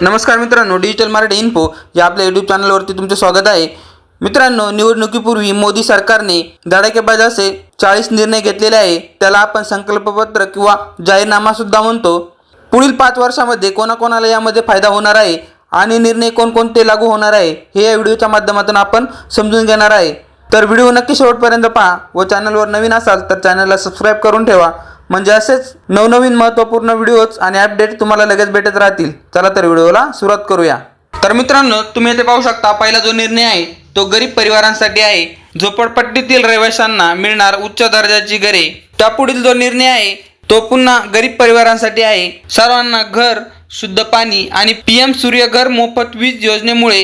नमस्कार मित्रांनो digital Marathi info या आपल्या यूट्यूब चॅनलवरती तुमचे स्वागत आहे. मित्रांनो निवडणुकीपूर्वी मोदी सरकारने धडाकेबाज असे चाळीस निर्णय घेतलेले आहे. त्याला आपण संकल्पपत्र किंवा जाहीरनामा सुद्धा म्हणतो. पुढील पाच वर्षामध्ये कोणाकोणाला यामध्ये फायदा होणार आहे आणि निर्णय कोणकोणते लागू होणार आहे हे या व्हिडिओच्या माध्यमातून आपण समजून घेणार आहे. तर व्हिडिओ नक्की शेवटपर्यंत पहा व चॅनलवर नवीन असाल तर चॅनलला सबस्क्राईब करून ठेवा. म्हणजे असेच नवनवीन महत्त्वपूर्ण व्हिडिओज आणि अपडेट तुम्हाला लगेच भेटत राहतील. चला तर व्हिडिओला सुरुवात करूया. तर मित्रांनो तुम्ही येथे पाहू शकता पहिला जो निर्णय आहे तो गरीब परिवारांसाठी आहे. झोपडपट्टीतील रहिवाशांना मिळणार उच्च दर्जाची घरे. त्यापुढील जो निर्णय आहे तो पुन्हा गरीब परिवारांसाठी आहे. सर्वांना घर शुद्ध पाणी आणि पी एम सूर्यघर मोफत वीज योजनेमुळे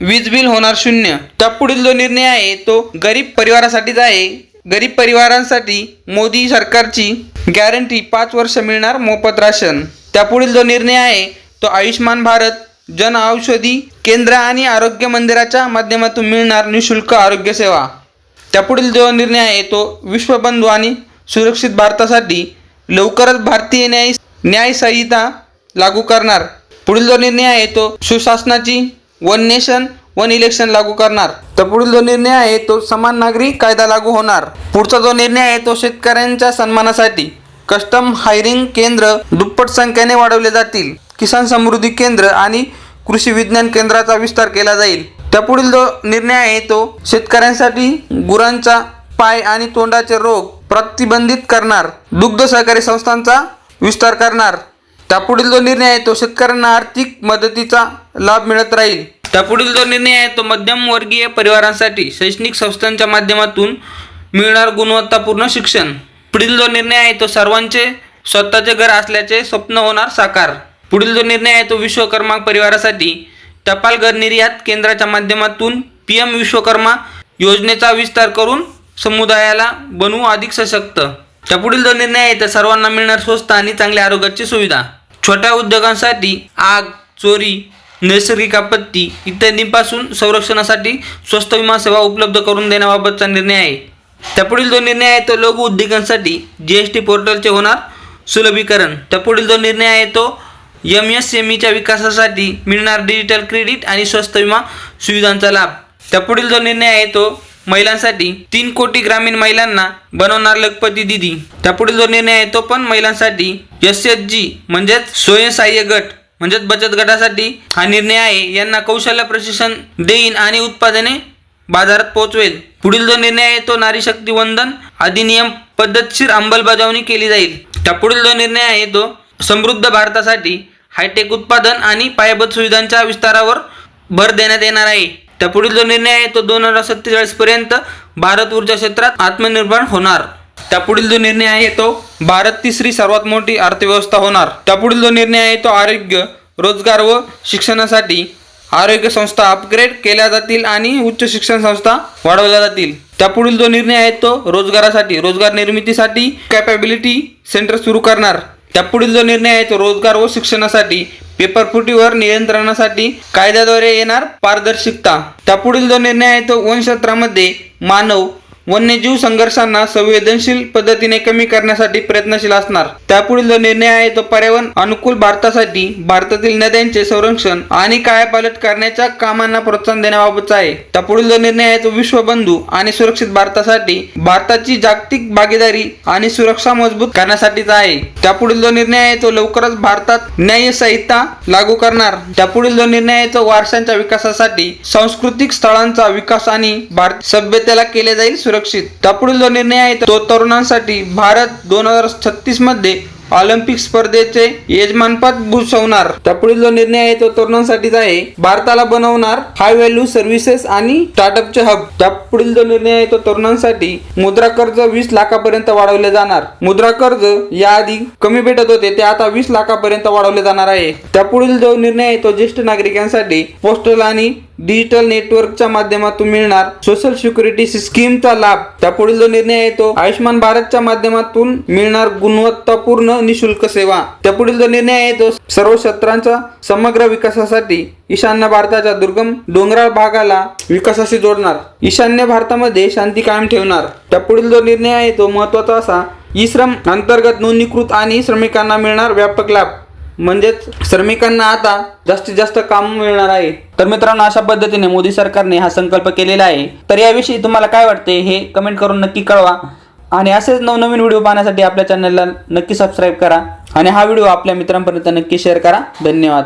वीज बिल होणार शून्य. त्यापुढील जो निर्णय आहे तो गरीब परिवारासाठीच आहे. गरीब परिवारांसाठी मोदी सरकारची गॅरंटी पाच वर्ष मिळणार मोफत राशन. त्यापुढील जो निर्णय आहे तो आयुष्यमान भारत जन औषधी केंद्र आणि आरोग्य मंदिराच्या माध्यमातून मिळणार निशुल्क आरोग्य सेवा. त्यापुढील जो निर्णय आहे तो विश्वबंधू आणि सुरक्षित भारतासाठी लवकरच भारतीय न्याय न्याय संहिता लागू करणार. पुढील जो निर्णय आहे तो सुशासनाची वन नेशन वन इलेक्शन लागू करणार. तर पुढील जो निर्णय आहे तो समान नागरी कायदा लागू होणार. पुढचा जो निर्णय आहे तो शेतकऱ्यांच्या सन्मानासाठी. कस्टम हायरिंग केंद्र दुप्पट संख्येने वाढवले जातील. किसान समृद्धी केंद्र आणि कृषी विज्ञान केंद्राचा विस्तार केला जाईल. त्यापुढील जो निर्णय आहे तो शेतकऱ्यांसाठी गुरांचा पाय आणि तोंडाचे रोग प्रतिबंधित करणार. दुग्ध सहकारी संस्थांचा विस्तार करणार. त्यापुढील जो निर्णय आहे तो शेतकऱ्यांना आर्थिक मदतीचा लाभ मिळत राहील. त्यापुढील जो निर्णय आहे तो मध्यमवर्गीय परिवारांसाठी शैक्षणिक संस्थांच्या माध्यमातून मिळणार गुणवत्तापूर्ण शिक्षण. पुढील जो निर्णय आहे तो सर्वांचे स्वतःचे घर असल्याचे स्वप्न होणार साकार. पुढील जो निर्णय आहे तो विश्वकर्मा परिवारासाठी टपाल घर निर्यात केंद्राच्या माध्यमातून पी एम विश्वकर्मा योजनेचा विस्तार करून समुदायाला बनवू अधिक सशक्त. त्यापुढील जो निर्णय आहे तर सर्वांना मिळणार स्वस्त आणि चांगल्या आरोग्याची सुविधा. छोट्या उद्योगांसाठी आग चोरी नैसर्गिक आपत्ती इत्यादींपासून संरक्षणासाठी स्वस्त विमा सेवा उपलब्ध करून देण्याबाबतचा निर्णय आहे. त्यापुढील जो निर्णय आहे तो लघु उद्योगांसाठी जी एस टी पोर्टलचे होणार सुलभीकरण. त्यापुढील जो निर्णय आहे तो एम एस एम ईच्या विकासासाठी मिळणार डिजिटल क्रेडिट आणि स्वस्त विमा सुविधांचा लाभ. त्यापुढील जो निर्णय आहे तो महिलांसाठी तीन कोटी ग्रामीण महिलांना बनवणार लखपती दिदी. त्यापुढील जो निर्णय आहे तो पण महिलांसाठी एस एच जी म्हणजेच स्वयंसहाय्य गट. म्हणजेच बचत गटासाठी हा निर्णय आहे. यांना कौशल्य प्रशिक्षण देईन आणि उत्पादने बाजारात पोहोचवेल पुढील जो निर्णय आहे तो नारी शक्ती वंदन अधिनियम पद्धतशीर अंमलबजावणी केली जाईल. त्यापुढील जो निर्णय आहे तो समृद्ध भारतासाठी हायटेक उत्पादन आणि पायाभूत सुविधांच्या विस्तारावर भर देण्यात येणार आहे. त्यापुढील जो निर्णय आहे तो दोन हजार सत्तेचाळीस पर्यंत भारत ऊर्जा क्षेत्रात आत्मनिर्भर होणार. त्यापुढील जो निर्णय आहे तो भारत तिसरी सर्वात मोठी अर्थव्यवस्था होणार. त्यापुढील जो निर्णय आहे तो आरोग्य रोजगार व शिक्षणासाठी आरोग्य संस्था अपग्रेड केल्या जातील आणि उच्च शिक्षण संस्था वाढवल्या जातील. त्यापुढील जो निर्णय आहे तो रोजगारासाठी रोजगार निर्मितीसाठी कॅपॅबिलिटी सेंटर सुरू करणार. त्यापुढील जो निर्णय आहे तो रोजगार व शिक्षणासाठी पेपर फुटीवर नियंत्रणासाठी कायद्याद्वारे येणार पारदर्शकता. त्यापुढील जो निर्णय आहे तो वनक्षेत्रामध्ये मानव वन्यजीव संघर्षांना संवेदनशील पद्धतीने कमी करण्यासाठी प्रयत्नशील असणार. त्यापुढील जो निर्णय आहे तो पर्यावरण अनुकूल भारतासाठी भारतातील नद्यांचे संरक्षण आणि कायापालट करण्याच्या कामांना प्रोत्साहन देण्याबाबतचा आहे. त्यापुढील जो निर्णय आहे तो विश्वबंधू आणि सुरक्षित भारतासाठी भारताची जागतिक भागीदारी आणि सुरक्षा मजबूत करण्यासाठीचा आहे. त्यापुढील जो निर्णय आहे तो लवकरच भारतात न्याय संहिता लागू करणार. त्यापुढील जो निर्णय आहे तो वारशांच्या विकासासाठी सांस्कृतिक स्थळांचा विकास आणि भारत सभ्यतेला केले जाईल सुरक्षित. तापुढील जो निर्णय आहे तो तरुणांसाठी भारत दोन हजार छत्तीसमध्ये ऑलिम्पिक स्पर्धेचे यजमानपद भूषवणार. त्यापुढील जो निर्णय आहे तो तरुणांसाठीच आहे. भारताला बनवणार हाय व्हॅल्यू सर्व्हिसेस आणि स्टार्टअपचे हब त्यापुढील जो निर्णय आहे तो तरुणांसाठी मुद्रा कर्ज वीस लाखापर्यंत वाढवले जाणार. मुद्रा कर्ज याआधी कमी भेटत होते ते आता वीस लाखापर्यंत वाढवले जाणार आहे. त्यापुढील जो निर्णय आहे तो ज्येष्ठ नागरिकांसाठी पोस्टल आणि डिजिटल नेटवर्कच्या माध्यमातून मिळणार सोशल सिक्युरिटी स्कीमचा लाभ. त्यापुढील जो निर्णय आहे तो आयुष्यमान भारतच्या माध्यमातून मिळणार गुणवत्तापूर्ण निशुल्क सेवा. त्यापुढील जो निर्णय आहे तो सर्व क्षेत्रांचा समग्र विकासासाठी ईशान्य भारताच्या दुर्गम डोंगराळ भागाला विकासाशी जोडणार. ईशान्य भारतामध्ये शांती कायम ठेवणार. त्यापुढील जो निर्णय आहे तो महत्त्वाचा असा. ई श्रम अंतर्गत नोंदणीकृत आणि श्रमिकांना मिळणार व्यापक लाभ. म्हणजेच श्रमिकांना आता जास्तीत जास्त काम मिळणार आहे. तर मित्रांनो अशा पद्धतीने मोदी सरकारने हा संकल्प केलेला आहे. तर याविषयी तुम्हाला काय वाटते हे कमेंट करून नक्की कळवा. आणि असेच नवनवीन व्हिडिओ पाहण्यासाठी आपल्या चॅनलला नक्की सबस्क्राईब करा. आणि हा व्हिडिओ आपल्या मित्रांपर्यंत नक्की शेअर करा. धन्यवाद.